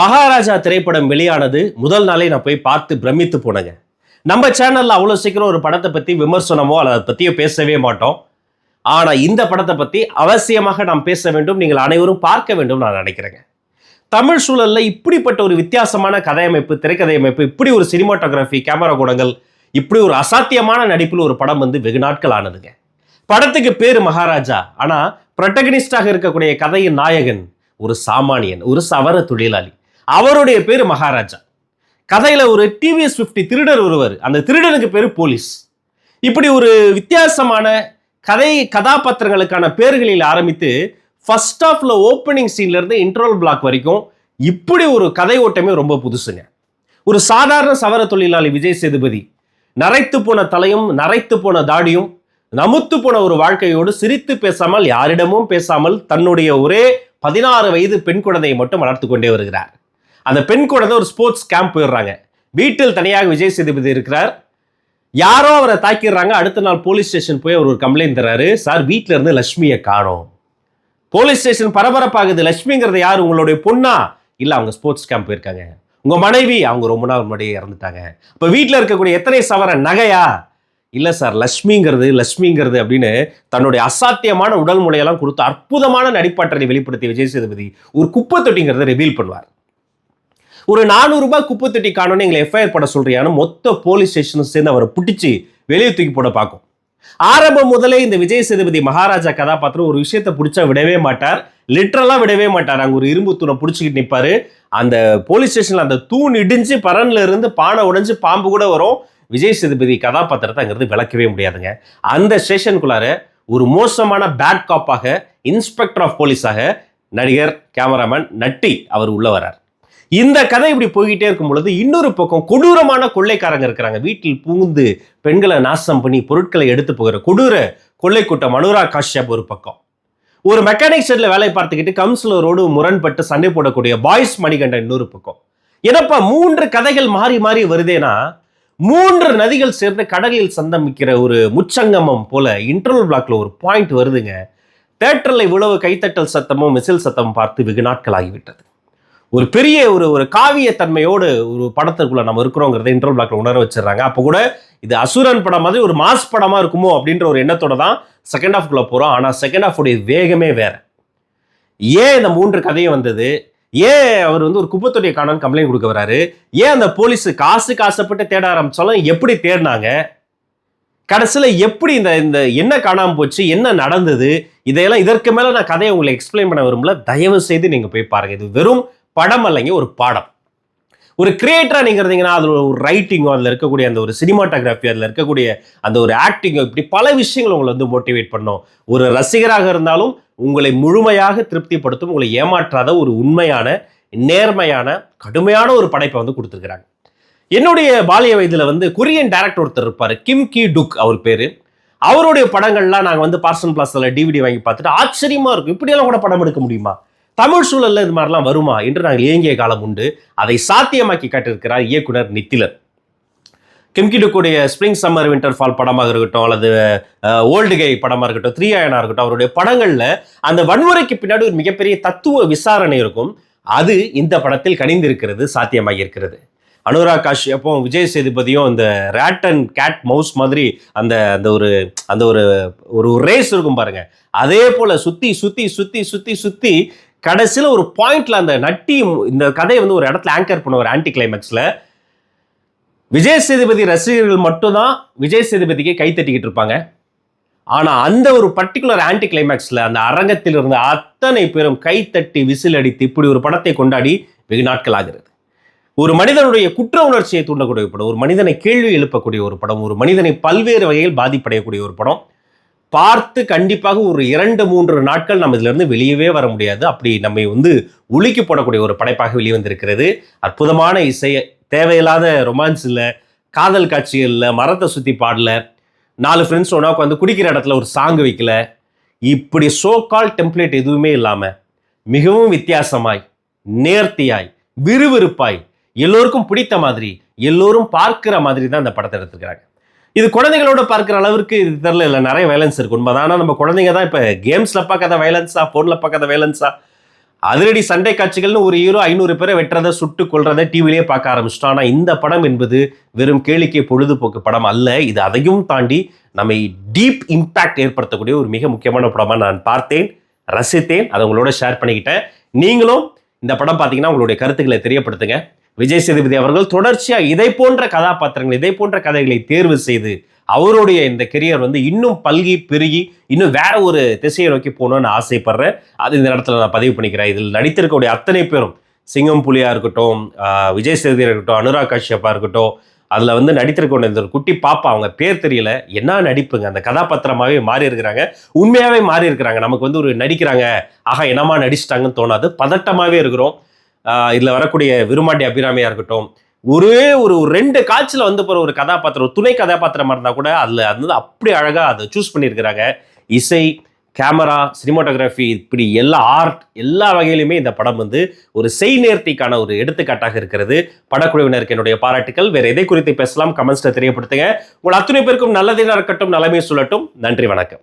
மகாராஜா திரைப்படம் வெளியானது முதல் நாளே நான் போய் பார்த்து பிரமித்து போனேங்க. நம்ம சேனலில் அவ்வளோ சீக்கிரம் ஒரு படத்தை பற்றி விமர்சனமோ அல்லது அதை பற்றியோ பேசவே மாட்டோம். ஆனால் இந்த படத்தை பற்றி அவசியமாக நாம் பேச வேண்டும் நீங்கள் அனைவரும் பார்க்க வேண்டும் நான் நினைக்கிறேங்க. தமிழ் சூழலில் இப்படிப்பட்ட ஒரு வித்தியாசமான கதையமைப்பு திரைக்கதை அமைப்பு இப்படி ஒரு சினிமாட்டோகிராஃபி கேமரா குணங்கள் இப்படி ஒரு அசாத்தியமான நடிப்பில் ஒரு படம் வந்து வெகு நாட்கள் ஆனதுங்க. படத்துக்கு பேர் மகாராஜா. ஆனால் ப்ரொட்டகனிஸ்டாக இருக்கக்கூடிய கதையின் நாயகன் ஒரு சாமானியன் ஒரு சவர தொழிலாளி. அவருடைய பேர் மகாராஜா. கதையில் ஒரு டிவிஎஸ் ஃபிஃப்டி திருடர் ஒருவர் அந்த திருடனுக்கு பேர் போலீஸ். இப்படி ஒரு வித்தியாசமான கதை கதாபாத்திரங்களுக்கான பேர்களில் ஆரம்பித்து ஃபர்ஸ்ட் ஆஃப்ல ஓப்பனிங் சீன்லேருந்து இன்ட்ரோல் பிளாக் வரைக்கும் இப்படி ஒரு கதை ஓட்டமே ரொம்ப புதுசுங்க. ஒரு சாதாரண சவர தொழிலாளி விஜய் சேதுபதி நரைத்து போன தலையும் நரைத்து போன தாடியும் நமுத்து போன ஒரு வாழ்க்கையோடு சிரித்து பேசாமல் யாரிடமும் பேசாமல் தன்னுடைய ஒரே பதினாறு வயது பெண் குழந்தையை மட்டும் வளர்த்து கொண்டே வருகிறார். அந்த பெண் குழந்தை ஒரு ஸ்போர்ட்ஸ் கேம்ப் போயிடுறாங்க. வீட்டில் தனியாக விஜய் சேதுபதி இருக்கிறார். யாரோ அவரை தாக்கிடுறாங்க. அடுத்த நாள் போலீஸ் ஸ்டேஷன் போய் அவர் ஒரு கம்ப்ளைண்ட் தராரு சார் வீட்டில இருந்து லட்சுமியை காணும். Police station பரபரப்பாகுது. லட்சுமிங்கிறது யார்? உங்களுடைய பொண்ணா? இல்லை அவங்க ஸ்போர்ட்ஸ் கேம்ப் போயிருக்காங்க. உங்க மனைவி? அவங்க ரொம்ப நாள் முன்னாடியே இறந்துட்டாங்க. இப்போ வீட்டில் இருக்கக்கூடிய எத்தனை சவர நகையா? இல்லை சார் லட்சுமிங்கிறது லட்சுமிங்கிறது அப்படின்னு தன்னுடைய அசாத்தியமான உடல் முறையெல்லாம் கொடுத்து அற்புதமான நடிப்பாற்றலை வெளிப்படுத்திய விஜய் சேதுபதி ஒரு குப்பை தொட்டிங்கிறத ரிவீல் பண்ணுவார். ஒரு நானூறு ரூபாய் குப்பை தொட்டி காணோன்னு எங்களை எஃப்ஐஆர் போட சொல்றியான்னு மொத்த போலீஸ் ஸ்டேஷனும் சேர்ந்து அவரை பிடிச்சி வெளியே தூக்கி போட பார்க்கும். ஆரம்பம் முதலே இந்த விஜய் சேதுபதி மகாராஜா கதாபாத்திரம் ஒரு விஷயத்தை பிடிச்சா விடவே மாட்டார். லிட்ரலா விடவே மாட்டார். அங்கே ஒரு இரும்பு தூணை பிடிச்சிக்கிட்டு நிற்பாரு அந்த போலீஸ் ஸ்டேஷன்ல அந்த தூண் இடிஞ்சு பரன்ல இருந்து பானை உடைஞ்சு பாம்பு கூட வரும். விஜய் சேதுபதி கதாபாத்திரத்தை அங்கிருந்து விளக்கவே முடியாதுங்க. அந்த ஸ்டேஷனுக்குள்ளார ஒரு மோசமான பேட் காப்பாக இன்ஸ்பெக்டர் ஆஃப் போலீஸாக நடிகர் கேமராமேன் நட்டி அவர் உள்ள வரார் இந்த கதை இப்படி போய்கிட்டே இருக்கும் பொழுது இன்னொரு பக்கம் கொடூரமான கொள்ளைக்காரங்க இருக்கிறாங்க. வீட்டில் பூந்து பெண்களை நாசம் பண்ணி பொருட்களை எடுத்து போகிற கொடூர கொள்ளை கூட்டம் அனுராக் காஷ்யப் ஒரு பக்கம். ஒரு மெக்கானிக் ஷெட்ல வேலை பார்த்துக்கிட்டு கவுன்சிலரோடு முரண்பட்டு சண்டை போடக்கூடிய பாய்ஸ் மணிகண்டன் இன்னொரு பக்கம். என்னப்பா மூன்று கதைகள் மாறி மாறி வருதேனா? மூன்று நதிகள் சேர்ந்து கடலில் சந்தமிக்கிற ஒரு முச்சங்கமம் போல இன்டர்வல் பிளாக்ல ஒரு பாயிண்ட் வருதுங்க. தேட்டரில் இவ்வளவு கைத்தட்டல் சத்தமும் மிசில் சத்தமும் பார்த்து வெகு நாட்கள் ஆகிவிட்டது. ஒரு பெரிய ஒரு ஒரு காவிய தன்மையோடு ஒரு படத்துக்குள்ள நம்ம இருக்கிறோங்கிறத இன்டர்வல் பிளாக்ல உணர வச்சிடறாங்க. அப்போ கூட இது அசுரன் படம் மாதிரி ஒரு மாஸ் படமா இருக்குமோ அப்படின்ற ஒரு எண்ணத்தோட தான் செகண்ட் ஹாஃப்குள்ள போறோம். ஆனா செகண்ட் ஹாஃப் வேகமே வேற. ஏன் இந்த மூன்று கதையும் வந்தது? ஏன் அவர் வந்து ஒரு குப்பத்துடைய காணோன்னு கம்ப்ளைண்ட் கொடுக்க வராரு ஏன் அந்த போலீஸ் காசு காசப்பட்டு தேட ஆரம்பிச்சாலும் எப்படி தேடினாங்க? கடைசியில் எப்படி இந்த இந்த என்ன காணாமல் போச்சு? என்ன நடந்தது? இதையெல்லாம் இதற்கு மேலே நான் கதையை உங்களை எக்ஸ்பிளைன் பண்ண விரும்பல. தயவு செய்து நீங்கள் போய் பாருங்க. இது வெறும் படம் அல்லங்க ஒரு பாடம். ஒரு கிரியேட்டராக நீங்கள் இருந்தீங்கன்னா அதில் ஒரு ரைட்டிங்கோ அதில் இருக்கக்கூடிய அந்த ஒரு சினிமாட்டோகிராஃபி அதில் இருக்கக்கூடிய அந்த ஒரு ஆக்டிங்கோ இப்படி பல விஷயங்கள் உங்களை வந்து மோட்டிவேட் பண்ணும். ஒரு ரசிகராக இருந்தாலும் உங்களை முழுமையாக திருப்திப்படுத்தும் உங்களை ஏமாற்றாத ஒரு உண்மையான நேர்மையான கடுமையான ஒரு படைப்பை வந்து கொடுத்துருக்குறாங்க. என்னுடைய பாலிய வயதில் வந்து கொரியன் டேரக்டர் ஒருத்தர் இருப்பார் கிம் கி டுக் அவர் பேர். அவருடைய படங்கள்லாம் நாங்கள் வந்து பார்சன் பிளாஸில் டிவிடி வாங்கி பார்த்துட்டு ஆச்சரியமாக இருக்கும். இப்படியெல்லாம் கூட படம் எடுக்க முடியுமா? தமிழ் சூழலில் இது மாதிரிலாம் வருமா என்று நாங்கள் இயங்கிய காலம் உண்டு. அதை சாத்தியமாக்கி காட்டியிருக்கிறார் இயக்குனர் நித்திலர் கிம்கிடுக்குடைய ஸ்ப்ரிங் சம்மர் வின்டர் ஃபால் படமாக இருக்கட்டும் அல்லது ஓல்டு கை படமாக இருக்கட்டும் த்ரீ ஆயனா இருக்கட்டும் அவருடைய படங்களில் அந்த வன்முறைக்கு பின்னாடி ஒரு மிகப்பெரிய தத்துவ விசாரணை இருக்கும். அது இந்த படத்தில் கணிந்திருக்கிறது சாத்தியமாகி இருக்கிறது அனுராக் காஷ்யப்பும் விஜய் சேதுபதியும் இந்த ரேட் அண்ட் கேட் மவுஸ் மாதிரி அந்த அந்த ஒரு அந்த ஒரு ஒரு ரேஸ் இருக்கும் பாருங்க. அதே போல சுத்தி சுத்தி சுத்தி சுத்தி சுத்தி கடைசியில் ஒரு பாயிண்ட்ல அந்த நட்டி இந்த கதையை வந்து ஒரு இடத்துல ஆங்கர் பண்ணுவார் ஒரு ஆன்டி கிளைமேக்ஸில் விஜய் சேதுபதி ரசிகர்கள் மட்டும்தான் விஜய் சேதுபதிக்கே கை தட்டிக்கிட்டு இருப்பாங்க. ஆனால் அந்த ஒரு பர்டிகுலர் ஆன்டி கிளைமேக்ஸில் அந்த அரங்கத்தில் இருந்த அத்தனை பேரும் கை தட்டி விசில் அடித்து இப்படி ஒரு படத்தை கொண்டாடி வெகு நாட்கள் ஆகிறது. ஒரு மனிதனுடைய குற்ற உணர்ச்சியை தூண்டக்கூடிய படம் ஒரு மனிதனை கேள்வி எழுப்பக்கூடிய ஒரு படம் ஒரு மனிதனை பல்வேறு வகையில் பாதிப்படையக்கூடிய ஒரு படம். பார்த்து கண்டிப்பாக ஒரு இரண்டு மூன்று நாட்கள் நம்ம இதிலிருந்து வெளியவே வர முடியாது. அப்படி நம்மை வந்து உலுக்கி போடக்கூடிய ஒரு படைப்பாக வெளிவந்திருக்கிறது. அற்புதமான இசை தேவையில்லாத ரொமான்ஸ் இல்லை காதல் காட்சிகள் இல்லை மரத்தை சுற்றி பாடல நாலு ஃப்ரெண்ட்ஸ் ஒன்றா உட்காந்து குடிக்கிற இடத்துல ஒரு சாங் வைக்கல. இப்படி சோ கால் டெம்ப்ளேட் எதுவுமே இல்லாமல் மிகவும் வித்தியாசமாய் நேர்த்தியாய் விறுவிறுப்பாய் எல்லோருக்கும் பிடித்த மாதிரி எல்லோரும் பார்க்கிற மாதிரி தான் இந்த படத்தை எடுத்துக்கிறாங்க இது குழந்தைகளோட பார்க்குற அளவுக்கு இது தெரில இல்லை நிறைய வயலன்ஸ் இருக்கு. உண்மை ஆனால் நம்ம குழந்தைங்க தான் இப்போ கேம்ஸில் பார்க்காத வயலன்ஸா ஃபோனில் பார்க்காத வயலன்ஸா அதிரடி சண்டை காட்சிகள்னு ஒரு ஹீரோ ஐநூறு பேரை வெட்டுறதை சுட்டு கொள்றதை டிவிலேயே பார்க்க ஆரம்பிச்சிட்டோம். ஆனால் இந்த படம் என்பது வெறும் கேளிக்கை பொழுதுபோக்கு படம் அல்ல. இது அதையும் தாண்டி நம்மை டீப் இம்பேக்ட் ஏற்படுத்தக்கூடிய ஒரு மிக முக்கியமான படமாக நான் பார்த்தேன் ரசித்தேன். அதை உங்களோட ஷேர் பண்ணிக்கிட்டேன். நீங்களும் இந்த படம் பார்த்தீங்கன்னா உங்களுடைய கருத்துக்களை தெரியப்படுத்துங்க. விஜய் சேதுபதி அவர்கள் தொடர்ச்சியாக இதை போன்ற கதாபாத்திரங்கள் இதை போன்ற கதைகளை தேர்வு செய்து அவருடைய இந்த கெரியர் வந்து இன்னும் பல்கி பெருகி இன்னும் வேற ஒரு திசையை நோக்கி போகணும்னு ஆசைப்படுறேன். அது இந்த இடத்துல நான் பதிவு பண்ணிக்கிறேன். இதில் நடித்திருக்கக்கூடிய அத்தனை பேரும் சிங்கம் புலியா இருக்கட்டும் விஜய் சேதுபதி இருக்கட்டும் அனுராக் காஷ்யப்பா இருக்கட்டும் அதில் வந்து நடித்திருக்க இந்த ஒரு குட்டி பாப்பா அவங்க பேர் தெரியல. என்ன நடிப்புங்க? அந்த கதாபாத்திரமாகவே மாறி இருக்கிறாங்க. உண்மையாகவே மாறி இருக்கிறாங்க. நமக்கு வந்து ஒரு நடிக்கிறாங்க. ஆஹா என்னமா நடிச்சிட்டாங்கன்னு தோணாது. பதட்டமாகவே இருக்கிறோம். இதில் வரக்கூடிய விருமாண்டி அபிராமியாக இருக்கட்டும் ஒரே ஒரு ஒரு ரெண்டு காட்சியில் வந்து போகிற ஒரு கதாபாத்திரம் ஒரு துணை கதாபாத்திரமாக இருந்தால் கூட அதில் அது வந்து அப்படி அழகாக அதை சூஸ் பண்ணியிருக்கிறாங்க. இசை கேமரா சினிமாட்டோகிராஃபி இப்படி எல்லா ஆர்ட் எல்லா வகையிலுமே இந்த படம் வந்து ஒரு செய் நேர்த்திக்கான ஒரு எடுத்துக்காட்டாக இருக்கிறது. படக்குழுவினருக்கு என்னுடைய பாராட்டுக்கள். வேறு எதை குறித்து பேசலாம் கமெண்ட்ஸில் தெரியப்படுத்துங்க. உங்கள் அத்தனை பேருக்கும் நல்லதே நடக்கட்டும் நலமே சொல்லட்டும் நன்றி வணக்கம்.